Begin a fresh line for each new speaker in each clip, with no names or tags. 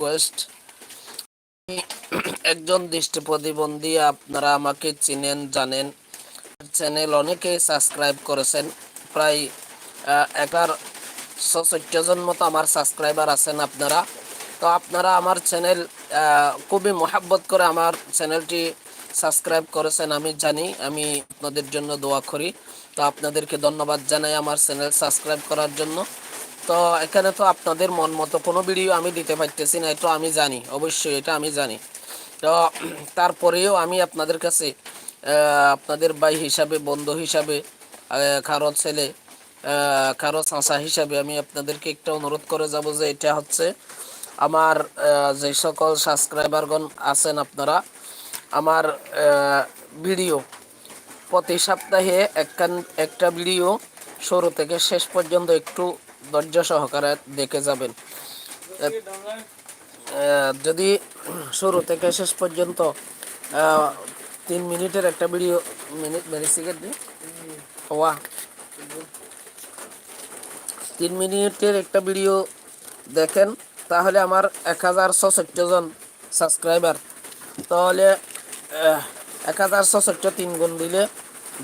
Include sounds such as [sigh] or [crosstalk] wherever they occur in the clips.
Request [clears throat] একজন দৃষ্টি প্রতিবন্ধী আপনারা আমাকে চিনেন, জানেন। চ্যানেল অনেকেই সাবস্ক্রাইব করেছেন। প্রায় এগার চোদ্দ জন মতো আমার সাবস্ক্রাইবার আছেন আপনারা। তো আপনারা আমার চ্যানেল খুবই মোহাব্বত করে আমার চ্যানেলটি সাবস্ক্রাইব করেছেন, আমি জানি। আমি আপনাদের জন্য দোয়া করি। তো আপনাদেরকে ধন্যবাদ জানাই আমার চ্যানেল সাবস্ক্রাইব করার জন্য। তো এখানে তো আপনাদের মন মতো কোনো ভিডিও আমি দিতে পারতেছি না, এটা আমি জানি, অবশ্যই এটা আমি জানি। তো তারপরেও আমি আপনাদের কাছে আপনাদের ভাই হিসাবে, বন্ধু হিসাবে কারও ছেলে কারও চাঁচা হিসাবে আমি আপনাদেরকে একটা অনুরোধ করে যাব যে এটা হচ্ছে আমার যে সকল সাবস্ক্রাইবারগণ আছেন আপনারা, আমার ভিডিও প্রতি সপ্তাহে একখান, একটা ভিডিও শুরু থেকে শেষ পর্যন্ত একটু ধৈর্য সহকারে দেখে যাবেন। যদি শুরু থেকে শেষ পর্যন্ত তিন মিনিটের একটা ভিডিও মিনিট মেরি সিগারেট দিই ওয়া। তিন মিনিটের একটা ভিডিও দেখেন, তাহলে আমার এক হাজার ছষট্টি জন সাবস্ক্রাইবার তাহলে এক হাজার ছষট্টি তিন গুণ দিলে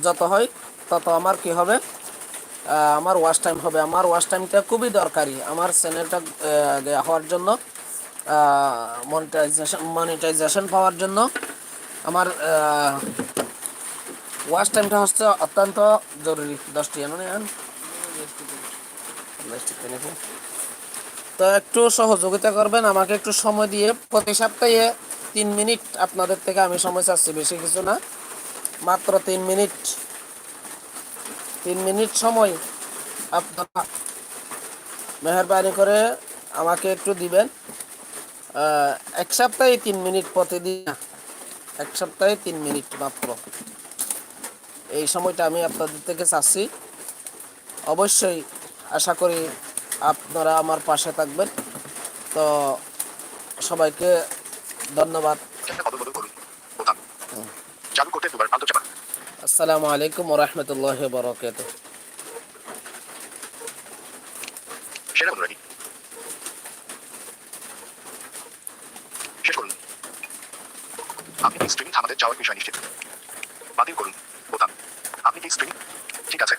যত হয়, তত আমার কি হবে? আমার ওয়াশ টাইম হবে। আমার ওয়াশ টাইমটা খুবই দরকারি। আমার চ্যানেলটা হওয়ার জন্য মনিটাইজেশন মনিটাইজেশন পাওয়ার জন্য আমার ওয়াশ টাইমটা হচ্ছে অত্যন্ত জরুরি। দশটি জানো না দশটি নাকি তো একটু সহযোগিতা করবেন, আমাকে একটু সময় দিয়ে প্রতি সপ্তাহে তিন মিনিট আপনাদের থেকে আমি সময় চাচ্ছি, বেশি কিছু না। মাত্র তিন মিনিট তিন মিনিট সময় আপনারা মেহরবানি করে আমাকে একটু দিবেন। এক সপ্তাহে তিন মিনিট প্রতিদিন এক সপ্তাহে তিন মিনিট মাত্র। এই সময়টা আমি আপনাদের থেকে চাচ্ছি। অবশ্যই আশা করি আপনারা আমার পাশে থাকবেন। তো সবাইকে ধন্যবাদ। আসসালামু আলাইকুম রহমতুল্লাহ বরকাত
আপনি কি স্ট্রিং থামাতে যাওয়ার বিষয় নিশ্চিত। বাতিল করুন বোতাম। আপনি কি স্ট্রিং ঠিক আছে।